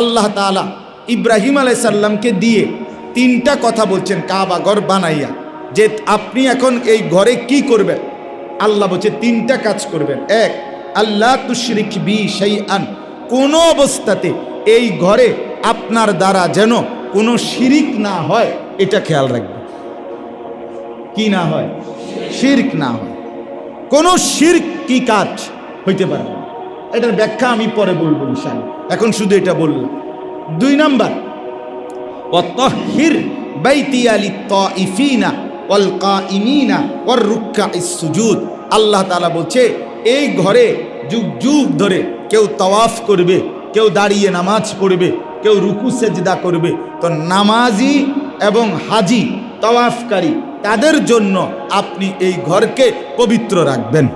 আল্লাহ তাআলা ইব্রাহিম আলাই সাল্লামকে দিয়ে তিনটা কথা বলছেন, কাবা ঘর বানাইয়া। যে আপনি এখন এই ঘরে কি করবেন? আল্লাহ বলছে, তিনটা কাজ করবেন। এক আল্লাহ তুশরিক বি সেই আন কোনো অবস্থাতে এই ঘরে আপনার দ্বারা যেন কোনো শিরিক না হয়, এটা খেয়াল রাখবেন। কি না হয়? শির্ক না হয়। কোনো শির্ক কি কাজ হইতে পারে এটার ব্যাখ্যা আমি পরে বলব ইনশাল এখন শুধু এটা বললাম দুই নাম্বার অতহির বাইতিয়ালি তিফিনা অল কাইমিনা অর রুক্কা ইসুজুদ আল্লাহ তালা বলছে, এই ঘরে যুগ যুগ ধরে কেউ তওয়াফ করবে, কেউ দাঁড়িয়ে নামাজ পড়বে, কেউ রুকু সেজদা করবে। তো নামাজি এবং হাজি তওয়াফকারী, তাদের জন্য আপনি এই ঘরকে পবিত্র রাখবেন।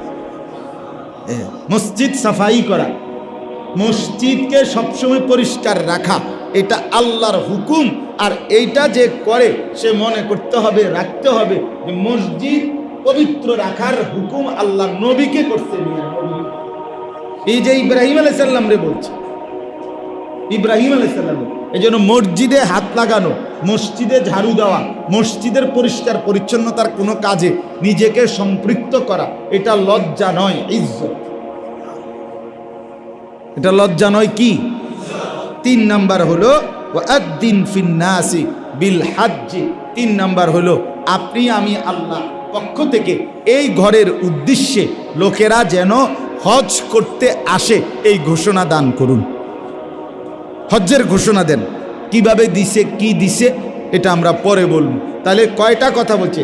মসজিদ সাফাই করা, মসজিদকে সবসময় পরিষ্কার রাখা, এটা আল্লাহর হুকুম। আর এইটা যে করে, সে মনে করতে হবে, রাখতে হবে যে মসজিদ পবিত্র রাখার হুকুম আল্লাহ নবীকে নিয়ে এই যে ইব্রাহিম আলাইসাল্লাম রে বলছে, ইব্রাহিম আলাইসাল্লাম এই জন্য মসজিদে হাত লাগানো, মসজিদে ঝাড়ু দেওয়া, মসজিদের পরিষ্কার পরিচ্ছন্নতার কোনো কাজে নিজেকে সম্পৃক্ত করা, এটা লজ্জা নয়, ইজ্জত। এটা লজ্জা নয় কি? তিন নাম্বার হলো বিল হাজ্জি। তিন নাম্বার হলো, আপনি, আমি, আল্লাহ পক্ষ থেকে এই ঘরের উদ্দেশ্যে লোকেরা যেন হজ করতে আসে, এই ঘোষণা দান করুন। হজ্জের ঘোষণা দেন। কীভাবে দিছে, কি দিছে, এটা আমরা পরে বলব। তাহলে কয়টা কথা বলছে?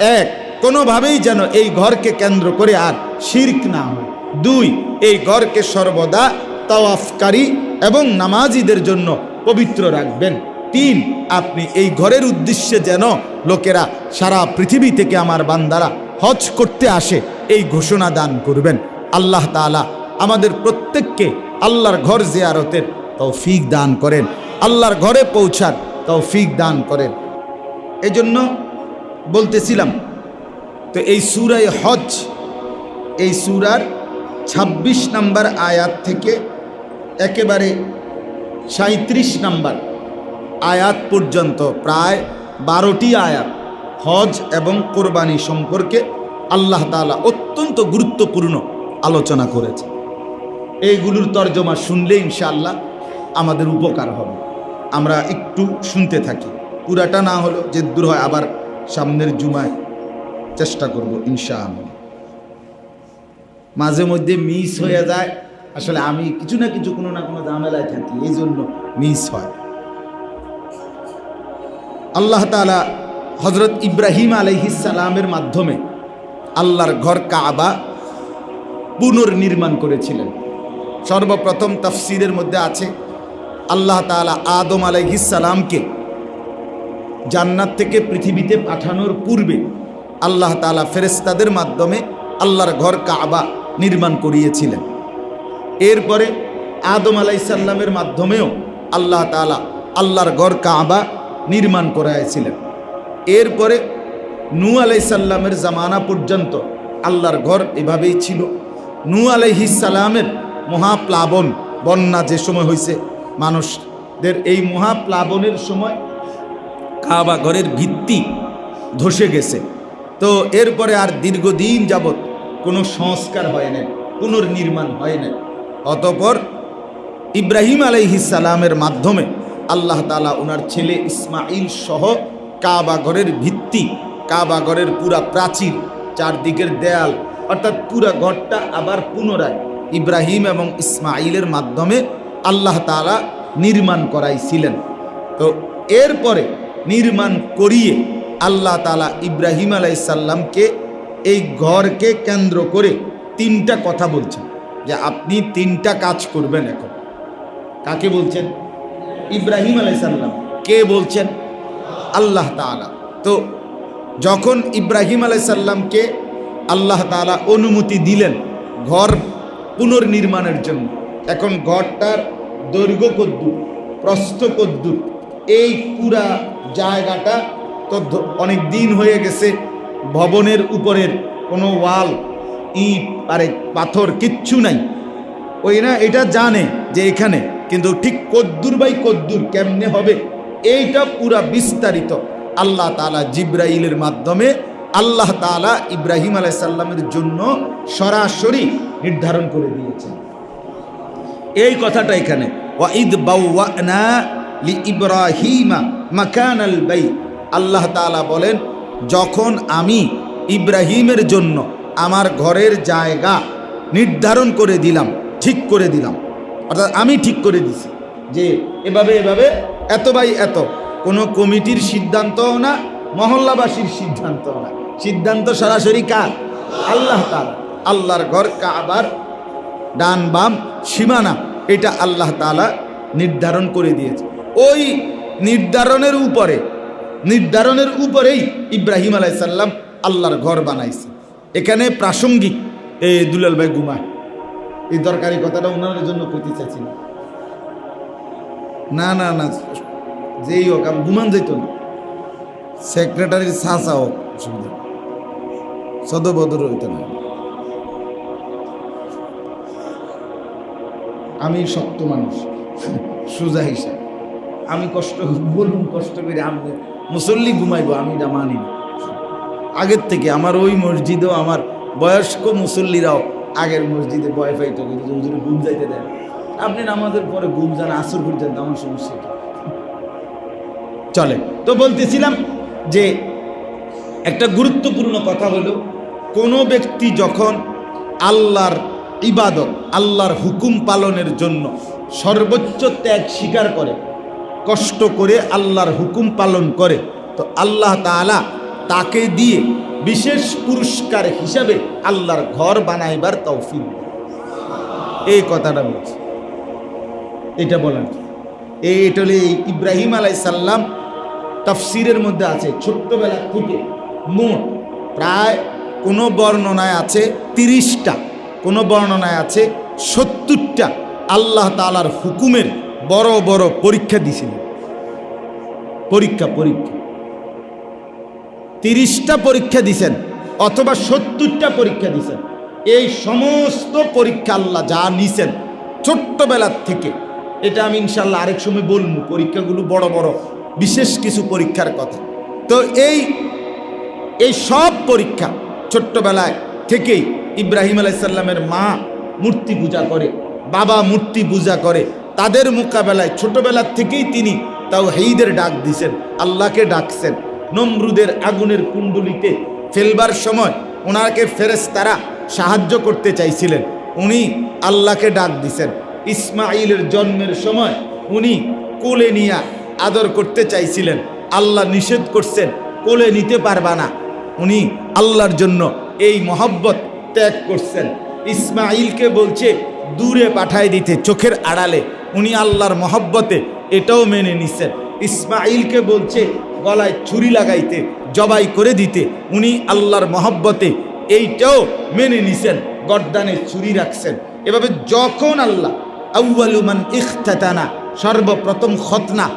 এক, কোনোভাবেই যেন এই ঘরকে কেন্দ্র করে আর শির্ক না হয়। দুই, এই ঘরকে সর্বদা তাওয়াফকারী এবং নামাজিদের জন্য পবিত্র রাখবেন। তিন, আপনি এই ঘরের উদ্দেশ্যে যেন লোকেরা সারা পৃথিবী থেকে আমার বান্দারা হজ করতে আসে, এই ঘোষণা দান করবেন। আল্লাহ তাআলা আমাদের প্রত্যেককে আল্লাহর ঘর জিয়ারতের তৌফিক দান করেন। আল্লাহর ঘরে পৌঁছার তৌফিক দান করেন। এজন্য বলতেছিলাম, তো এই সুরায় হজ এই সুরার ২৬ নাম্বার আয়াত থেকে একেবারে সাঁত্রিশ নাম্বার আয়াত পর্যন্ত প্রায় বারোটি আয়াত হজ এবং কোরবানি সম্পর্কে আল্লাহ তাআলা অত্যন্ত গুরুত্বপূর্ণ আলোচনা করেছে। এইগুলোর তর্জমা শুনলে ইনশাআল্লাহ আমাদের উপকার হবে। আমরা একটু শুনতে থাকি। পুরাটা না হলো যে দূর হয় আবার সামনের জুমায় চেষ্টা করব ইনশাআল্লাহ। মাঝে মধ্যে মিস হয়ে যায়। আসলে আমি কিছু না কিছু কোনো না কোনো ঝামেলায় থাকি এই জন্য মিস হয়। আল্লাহ তালা হজরত ইব্রাহিম আলহিসালামের মাধ্যমে আল্লাহর ঘর কাবা পুনর্নির্মাণ করেছিলেন। সর্বপ্রথম তাফসিরের মধ্যে আছে আল্লাহ তালা আদম আলাইহিসালামকে জান্নাত থেকে পৃথিবীতে পাঠানোর পূর্বে আল্লাহ তালা ফেরেস্তাদের মাধ্যমে আল্লাহর ঘর কাবা নির্মাণ করিয়েছিলেন। এরপরে আদম আলাইসাল্লামের মাধ্যমেও আল্লাহ তালা আল্লাহর ঘর কাবা নির্মাণ করাইছিলেন। এরপরে নু আলাইসাল্লামের জামানা পর্যন্ত আল্লাহর ঘর এভাবেই ছিল। নু আলাইহিসাল্লামের মহাপ্লাবন, বন্যা যে সময় হয়েছে মানুষদের এই মহাপ্লাবনের সময় কাবা ঘরের ভিত্তি ধসে গেছে। তো এরপরে আর দীর্ঘদিন যাবৎ কোনো সংস্কার হয় না পুনর্নির্মাণ হয় না অতপর ইব্রাহিম আলাইহিসালামের মাধ্যমে আল্লাহ তালা ওনার ছেলে ইসমাইল সহ কাবা ঘরের ভিত্তি, কাবা ঘরের পুরা প্রাচীর, চারদিকের দেয়াল, অর্থাৎ পুরা ঘরটা আবার পুনরায় ইব্রাহিম এবং ইসমাইলের মাধ্যমে আল্লাহ তালা নির্মাণ করাইছিলেন। তো এরপরে নির্মাণ করিয়ে আল্লাহ তালা ইব্রাহিম আলাইসাল্লামকে এই ঘরকে কেন্দ্র করে তিনটা কথা বলছেন, যে আপনি তিনটা কাজ করবেন এখন। কাকে বলছেন? ইব্রাহিম আলাইসাল্লাম কে বলছেন? আল্লাহ তালা তো যখন ইব্রাহিম আলাইসাল্লামকে আল্লাহ তালা অনুমতি দিলেন ঘর পুনর্নির্মাণের জন্য এখন ঘরটার দৈর্ঘ্য কদ্দুর, প্রস্থ কদ্দুর। এই পুরা জায়গাটা তো অনেক দিন হয়ে গেছে ভবনের উপরের কোনো ওয়াল, ইট, আরে পাথর কিচ্ছু নাই। ওই না এটা জানে যে এখানে, কিন্তু ঠিক কদ্দুর বাই কদ্দুর কেমনে হবে, এইটা পুরা বিস্তারিত আল্লাহ তালা জিব্রাইলের মাধ্যমে আল্লাহ তালা ইব্রাহিম আলাইসাল্লামের জন্য সরাসরি নির্ধারণ করে দিয়েছেন। এই কথাটা এখানে। ওয়াইদ বাউওয়ানা লি ইব্রাহিমা মাকান আল বাই। আল্লাহ তাআলা বলেন, যখন আমি ইব্রাহিমের জন্য আমার ঘরের জায়গা নির্ধারণ করে দিলাম, ঠিক করে দিলাম, অর্থাৎ আমি ঠিক করে দিছি, যে এভাবে এভাবে, এত বাই এত, কোনো কমিটির সিদ্ধান্তও না, মহল্লাবাসীর সিদ্ধান্তও না। সিদ্ধান্ত সরাসরি কার? আল্লাহ তাআলা। আল্লাহর ঘর কাবার ডান বাম সীমানা, এটা আল্লাহ তাআলা নির্ধারণ করে দিয়েছে। ওই নির্ধারণের উপরে, নির্ধারণের উপরেই ইব্রাহিম আলাইসাল্লাম আল্লাহর ঘর বানাইছে। এখানে প্রাসঙ্গিক, এ দুলাল ভাই গুমায় এই দরকারি কথাটা ওনার জন্য করতে চাইছি না। না না না, যেই হোক, আমি ঘুমান যেত না। সেক্রেটারির সাসা হোক সদবদর হইতে না। আমি শক্ত মানুষ। সোজা হিসাব। আমি কষ্ট, বলুন কষ্ট করে আমি মুসল্লি ঘুমাইবো, আমি এটা মানি না। আগের থেকে আমার ওই মসজিদেও আমার বয়স্ক মুসল্লিরাও আগের মসজিদে বয় ফাইতো কিন্তু হুজুরে ঘুম যাইতে দেন আপনি নামাজের পরে ঘুম যান, আসর পর্যন্ত, আমার সমস্যা? চলে। তো বলতেছিলাম যে একটা গুরুত্বপূর্ণ কথা হলো, কোনো ব্যক্তি যখন আল্লাহর ইবাদত আল্লাহর হুকুম পালনের জন্য সর্বোচ্চ ত্যাগ স্বীকার করে, কষ্ট করে আল্লাহর হুকুম পালন করে। তো আল্লাহ তাআলা তাকে দিয়ে বিশেষ পুরস্কার হিসাবে আল্লাহর ঘর বানাইবার তৌফিক। এই কথাটা বলছি। এটা বলেন এই ইব্রাহিম আলাইসাল্লাম তাফসিরের মধ্যে আছে, ছোট্টবেলা থেকে মোট প্রায় কোনো বর্ণনায় আছে তিরিশটা কোনো বর্ণনায় আছে, সত্তরটা আল্লাহ তালার হুকুমের বড় বড় পরীক্ষা দিছিলেন পরীক্ষা পরীক্ষা। তিরিশটা পরীক্ষা দিছেন অথবা সত্তরটা পরীক্ষা দিছেন এই সমস্ত পরীক্ষা আল্লাহ যা নিছেন ছোট্টবেলার থেকে, এটা আমি ইনশাল্লাহ আরেক সময় বলব, পরীক্ষাগুলো বড় বড়, বিশেষ কিছু পরীক্ষার কথা। তো এই এই সব পরীক্ষা ছোট্টবেলায় থেকেই ইব্রাহিম আলাইসাল্লামের মা মূর্তি পূজা করে, বাবা মূর্তি পূজা করে। তাদের মোকাবেলায় ছোটবেলার থেকেই তিনি তাও হেইদের ডাক দিছেন, আল্লাহকে ডাকছেন। নমরুদের আগুনের কুণ্ডুলিতে ফেলবার সময় ওনাকে ফেরেশতারা সাহায্য করতে চাইছিলেন। উনি আল্লাহকে ডাক দিছেন। ইসমাইলের জন্মের সময় উনি কোলে নিয়া আদর করতে চাইছিলেন। আল্লাহ নিষেধ করছেন, কোলে নিতে পারবা না। উনি আল্লাহর জন্য এই মহব্বত ত্যাগ করছেন। ইসমাইলকে বলছে, দূরে পাঠায় দিতে, চোখের আড়ালে। উনি আল্লাহর মহব্বতে এটাও মেনে নিছেন। ইসমাইলকে বলছে, গলায় ছুরি লাগাইতে, জবাই করে দিতে। উনি আল্লাহর মহব্বতে এইটাও মেনে নিছেন, গর্দানে ছুরি রাখছেন। এভাবে যখন আল্লাহ আউ্বালুমান ইখতানা সর্বপ্রথম খতনা।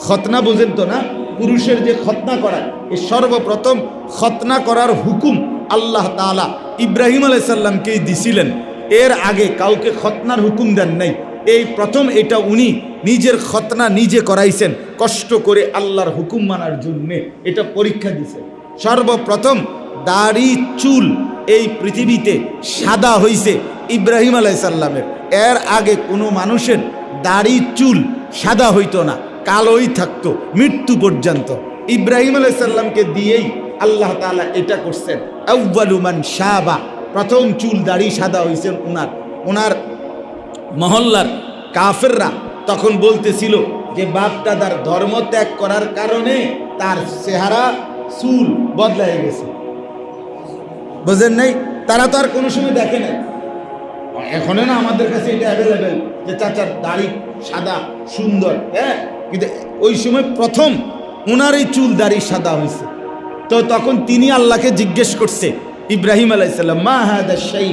খতনা বুঝেন তো না? পুরুষের যে খতনা করা এই সর্বপ্রথম খতনা করার হুকুম আল্লাহ তাআলা ইব্রাহিম আলাইসাল্লামকেই দিছিলেন। এর আগে কাউকে খতনার হুকুম দেন নাই। এই প্রথম এটা উনি নিজের খতনা নিজে করাইছেন, কষ্ট করে আল্লাহর হুকুম মানার জন্যে এটা পরীক্ষা দিছেন। সর্বপ্রথম দাড়ি, চুল এই পৃথিবীতে সাদা হইছে ইব্রাহিম আলাইসাল্লামের। এর আগে কোনো মানুষের দাড়ি, চুল সাদা হইতো না। কালোই থাকতো, মৃত্যু পর্যন্ত। ইব্রাহিম আলাইসাল্লামকে দিয়েই আল্লাহ তাআলা এটা করছেন। আউ্বালুমান শাহবা প্রথম চুল দাড়ি সাদা হয়েছেন ওনার ওনার মহল্লার কাফেররা তখন বলতেছিল যে বাপ দাদার ধর্ম ত্যাগ করার কারণে তার চেহারা, চুল বদলাই গেছে। বুঝেন নাই? তারা তো আর কোনো সময় দেখে নাই। এখনও না আমাদের কাছে এটা অ্যাভেলেবেল যে, চাচার দাড়ি সাদা, সুন্দর হ্যাঁ? কিন্তু ওই সময় প্রথম ওনার এই চুল দাড়ি সাদা হয়েছে। তো তখন তিনি আল্লাহকে জিজ্ঞেস করছে, ইব্রাহিম আলাইসাল্লাম মা হাদা শাই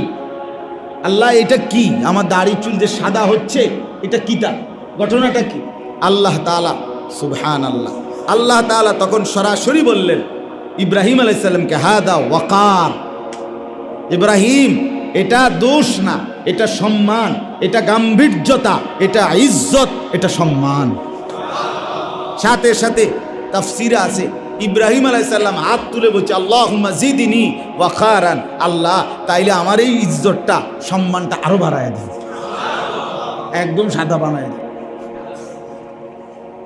আল্লাহ, এটা কি? আমার দাড়ি চুল যে সাদা হচ্ছে, এটা কিটা? ঘটনাটা কি? আল্লাহ তালা সুবহান আল্লাহ আল্লাহ তালা তখন সরাসরি বললেন, ইব্রাহিম আলাইসাল্লামকে হাদা ওয়াকার। ইব্রাহিম, এটা দোষ না, এটা সম্মান, এটা গাম্ভীর্যতা, এটা ইজ্জত, এটা সম্মান। সাথে সাথে তাফসিরা আছে, ইব্রাহিম আলাইসাল্লাম হাত তুলে বলছে আল্লাহ জিদিনী ওয়াখারান আল্লাহ তাইলে আমার এই ইজ্জতটা, সম্মানটা আরও বাড়ায় দেন। একদম সাদা বানায় দেন।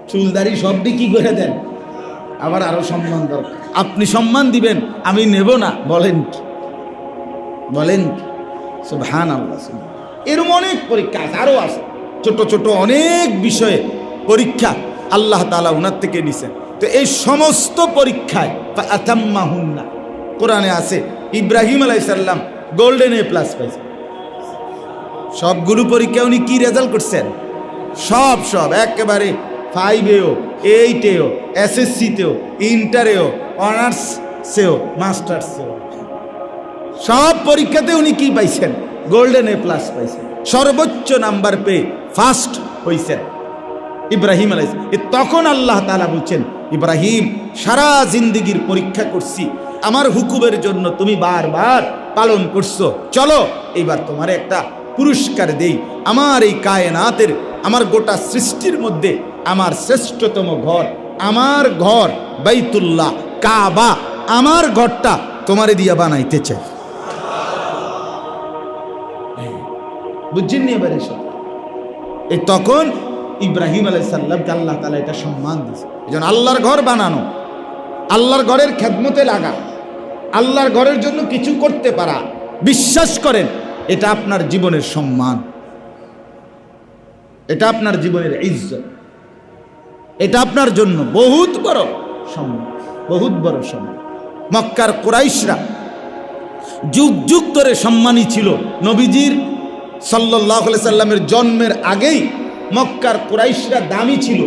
চুলদারি সবটি কি করে দেন? আবার আরও সম্মান দরকার। আপনি সম্মান দিবেন, আমি নেব না। বলেন বলেন কি? আল্লাহ। এরম অনেক পরীক্ষা আছে আরও আছে। ছোট ছোট অনেক বিষয়ে পরীক্ষা আল্লাহ তালা উনার থেকে নিছেন। তো এই সমস্ত পরীক্ষায় আতাম্মাহুন্না কোরআনে আছে, ইব্রাহিম আলাইসাল্লাম গোল্ডেন এ প্লাস পাইছে। সবগুলো পরীক্ষা উনি কি রেজাল্ট করছেন? সব সব, একেবারে ফাইভেও এইটেও এসএসসিতেও ইন্টারেও অনার্সেও মাস্টার্সেও সব পরীক্ষাতে উনি কি পাইছেন? গোল্ডেন এ প্লাস পাইছেন। সর্বোচ্চ নাম্বার পেয়ে ফার্স্ট হইছেন। ইব্রাহিম আলাইস তখন আল্লাহ তালা বলছেন, ইব্রাহিম, সারা জিন্দিগির পরীক্ষা করছি। আমার হুকুমের জন্য তুমি বারবার পালন করছ। চলো, এইবার তোমার একটা পুরস্কার দেই। আমার এই কায়নাতের, আমার গোটা সৃষ্টির মধ্যে আমার শ্রেষ্ঠতম ঘর, আমার ঘর বাইতুল্লাহ, কাবা, আমার ঘরটা তোমারে দিয়া বানাইতে চাই। বুঝছেন এবার এই তখন ইব্রাহিম আলাইসাল্লামকে আল্লাহ তালা এটা সম্মান দিয়েছে। এই আল্লাহর ঘর বানানো, আল্লাহর ঘরের খেদমতে লাগা, আল্লাহর ঘরের জন্য কিছু করতে পারা, বিশ্বাস করেন, এটা আপনার জীবনের সম্মান। এটা আপনার জীবনের ইজ্জত। এটা আপনার জন্য বহুত বড় সম্মান, বহুত বড় সম্মান। মক্কার কোরাইশরা যুগ যুগ ধরে সম্মানী ছিল। নবীজির সাল্লাহ সাল্লামের জন্মের আগেই মক্কার কুরাইশরা দামি ছিল,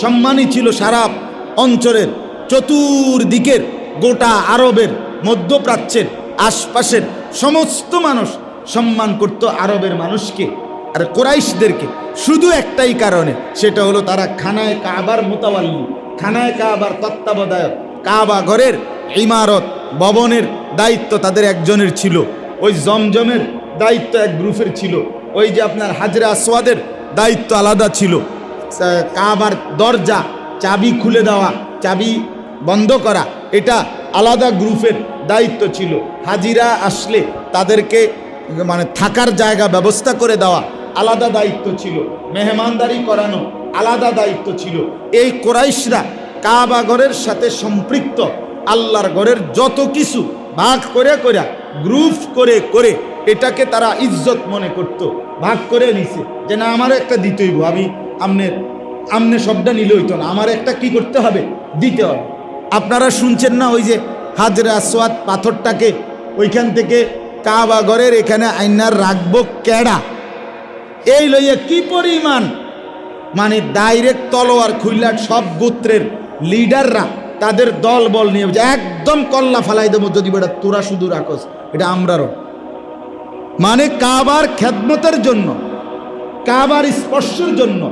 সম্মানী ছিল সারা অঞ্চলের চতুর্দিকের গোটা আরবের মধ্যপ্রাচ্যের আশপাশের সমস্ত মানুষ সম্মান করত আরবের মানুষকে আর কোরাইশদেরকে। শুধু একটাই কারণে, সেটা হলো তারা খানায় কাবার মোতাবাল্লি, খানায় কাবার তত্ত্বাবধায়ক, কাবা ঘরের ইমারত, ভবনের দায়িত্ব তাদের একজনের ছিল। ওই জমজমের দায়িত্ব এক গ্রুপের ছিল। ওই যে আপনার হাজরা আসওয়াদের দায়িত্ব আলাদা ছিল। কাবার দরজা, চাবি খুলে দেওয়া, চাবি বন্ধ করা, এটা আলাদা গ্রুপের দায়িত্ব ছিল। হাজিরা আসলে তাদেরকে মানে থাকার জায়গা, ব্যবস্থা করে দেওয়া আলাদা দায়িত্ব ছিল। মেহমানদারি করানো আলাদা দায়িত্ব ছিল। এই কোরাইশরা কাবা ঘরের সাথে সম্পৃক্ত। আল্লাহর ঘরের যত কিছু ভাগ করে করে, গ্রুপ করে করে এটাকে তারা ইজ্জত মনে করত, ভাগ করে নিছে। যে না আমার একটা দিতেইব আমি আমনের আমনে সবটা নিলে হইতো না। আমার একটা কি করতে হবে? দিতে হবে। আপনারা শুনছেন না ওই যে হাজরা আসওয়াদ পাথরটাকে? ওইখান থেকে কাবা ঘরের এখানে আইনার রাখব কেডা? এই লইয়া কি পরিমাণ? মানে ডাইরেক্ট তলোয়ার খুললার সব গোত্রের লিডাররা তাদের দল বল নিয়ে একদম কল্লা ফালাই দেবো যদি বেটা তোরা শুধু রাখস, এটা আমরারও। মানে কাবার খেদমতের জন্য, কাবার স্পর্শের জন্য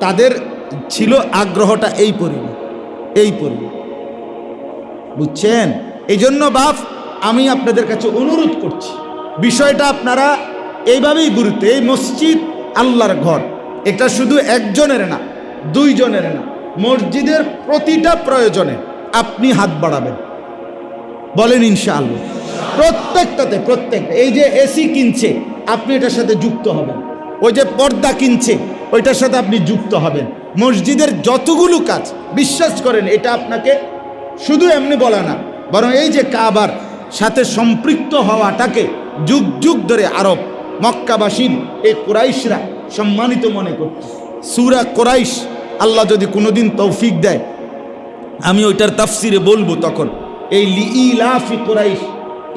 তাদের ছিল আগ্রহটা এই পরিমাণ এই পরিমাণ। বুঝছেন? এই জন্য বাপ, আমি আপনাদের কাছে অনুরোধ করছি, বিষয়টা আপনারা এইভাবেই গুরুত্ব, এই মসজিদ আল্লাহর ঘর। এটা শুধু একজনের না, দুইজনের না, মসজিদের প্রতিটা প্রয়োজনে আপনি হাত বাড়াবেন। বলেন ইনশাআল্লাহ। প্রত্যেকটাতে প্রত্যেকটা এই যে এসি কিনছে, আপনি এটার সাথে যুক্ত হবেন। ওই যে পর্দা কিনছে, ওইটার সাথে আপনি যুক্ত হবেন। মসজিদের যতগুলো কাজ, বিশ্বাস করেন, এটা আপনাকে শুধু এমনি বলা না, বরং এই যে কাবার সাথে সম্পৃক্ত হওয়াটাকে যুগ যুগ ধরে আরব মক্কাবাসীর এই কোরাইশরা সম্মানিত মনে করত সুরা কোরাইশ, আল্লাহ যদি কোনোদিন তৌফিক দেয়, আমি ওইটার তাফসিরে বলব তখন, এই লি ইলাফি কুরাইশ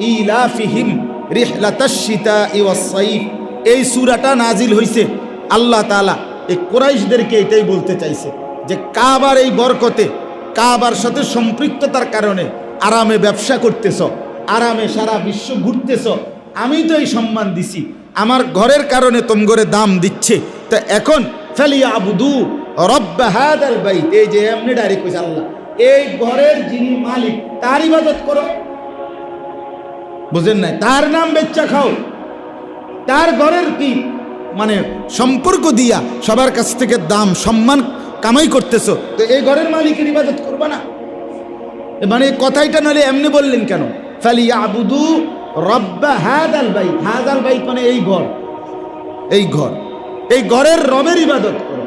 ইলাফিহিম রিহলাতাশিতা ইওয়াস-সাইফ এই সূরাটা নাজিল হইছে আল্লাহ তাআলা। এই কুরাইশদেরকে এটাই বলতে চাইছে যে কাবার এই বরকতে, কাবার সাথে সম্পৃক্ততার কারণে আরামে ব্যবসা করতেছ, আরামে সারা বিশ্ব ঘুরতেছ। আমি তো এই সম্মান দিছি। আমার ঘরের কারণে তোমগরে দাম দিচ্ছে। তা এখন ফেলিয়া আবুদু রব্বা হাদাল বাইত। এই যে এমনি ডাইরেক্ট কইছে আল্লাহ। এই ঘরের যিনি মালিক, তার ইবাদত করো। বুঝেন নাই? তার নাম বেচ্চা খাও। তার ঘরের কি? মানে সম্পর্ক দিয়া সবার কাছ থেকে দাম, সম্মান কামাই করতেছো। তো এই ঘরের মালিকের ইবাদত করবা না? মানে কথাইটা নলে এমনি বললেন কেন? ফালি আবুদু রব্বা হাদাল বাই হাদাল বাই মানে এই ঘর। এই ঘর। এই ঘরের রবের ইবাদত করো।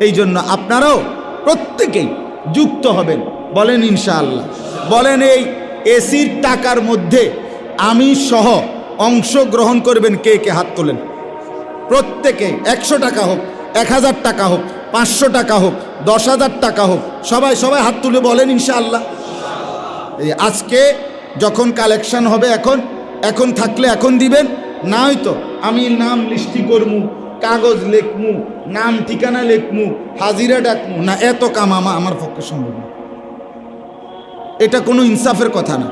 এই জন্য আপনারাও প্রত্যেকেই যুক্ত হবেন। বলেন ইনশাআল্লাহ। বলেন এই এসির টাকার মধ্যে আমি সহ অংশ গ্রহণ করবেন কে কে হাত তোলেন। প্রত্যেকে একশো টাকা হোক, এক হাজার টাকা হোক, পাঁচশো টাকা হোক, দশ হাজার টাকা হোক, সবাই সবাই হাত তুলে বলেন ইনশাআল্লাহ। আজকে যখন কালেকশন হবে এখন এখন থাকলে এখন দিবেন না হয়তো আমি নাম লিস্টি করমু, কাগজ লেখমু, নাম ঠিকানা লেখমু, হাজিরা ডাকমু, না এত কাম আমা, আমার পক্ষে সম্ভব না। এটা কোনো ইনসাফের কথা না।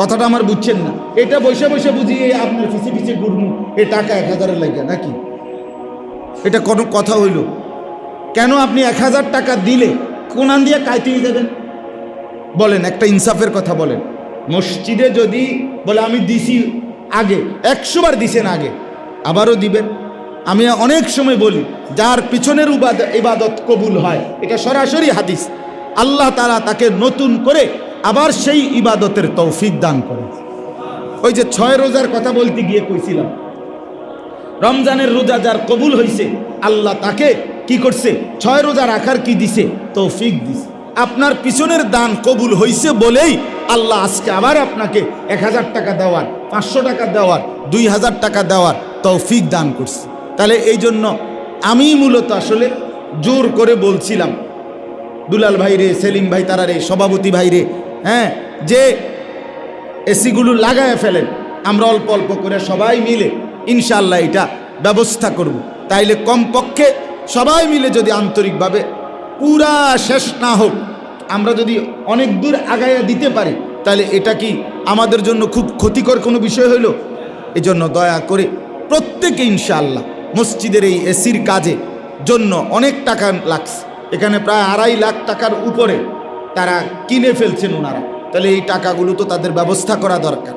কথাটা আমার বুঝছেন না। এটা বসে বসে বুঝিয়ে আপনার পিছিয়ে পিছিয়ে ঘুরমু এ টাকা এক হাজারের লাগে নাকি? এটা কোনো কথা হইল। কেন আপনি এক হাজার টাকা দিলে কোনান দিয়ে কাইতেই দেবেন বলেন, একটা ইনসাফের কথা বলেন। মসজিদে যদি, বলে আমি দিছি আগে, একশো বার দিছেন আগে, আবারও দিবেন। আমি অনেক সময় বলি, যার পিছনের ইবাদত কবুল হয়, এটা সরাসরি হাদিস। আল্লাহ তারা তাকে নতুন করে আবার সেই ইবাদতের তৌফিক দান করে। ওই যে ছয় রোজার কথা বলতে গিয়ে কইছিলাম, রমজানের রোজা যার কবুল হয়েছে আল্লাহ তাকে কি করছে? ছয় রোজা রাখার কি দিছে? তৌফিক দিছে। আপনার পিছনের দান কবুল হয়েছে বলেই আল্লাহ আজকে আবার আপনাকে এক হাজার টাকা দেওয়ার, পাঁচশো টাকা দেওয়ার, দুই হাজার টাকা দেওয়ার তৌফিক দান করছে। তাহলে এই জন্য আমি মূলত আসলে জোর করে বলছিলাম, দুলাল ভাই রে সেলিম ভাই তারা রে সভাপতি ভাই রে হ্যাঁ যে এসিগুলো লাগায় ফেলেন, আমরা অল্প অল্প করে সবাই মিলে ইনশাল্লাহ এটা ব্যবস্থা করব। তাইলে কমপক্ষে সবাই মিলে যদি আন্তরিকভাবে পুরা শেষ না হোক, আমরা যদি অনেক দূর আগাইয়া দিতে পারি তাহলে এটা কি আমাদের জন্য খুব ক্ষতিকর কোনো বিষয় হইল এই জন্য দয়া করে প্রত্যেকে ইনশাআল্লাহ মসজিদের এই এসির কাজে জন্য অনেক টাকা লাগছে এখানে প্রায় আড়াই লাখ টাকার উপরে তারা কিনে ফেলছেন ওনারা। তাহলে এই টাকাগুলো তো তাদের ব্যবস্থা করা দরকার।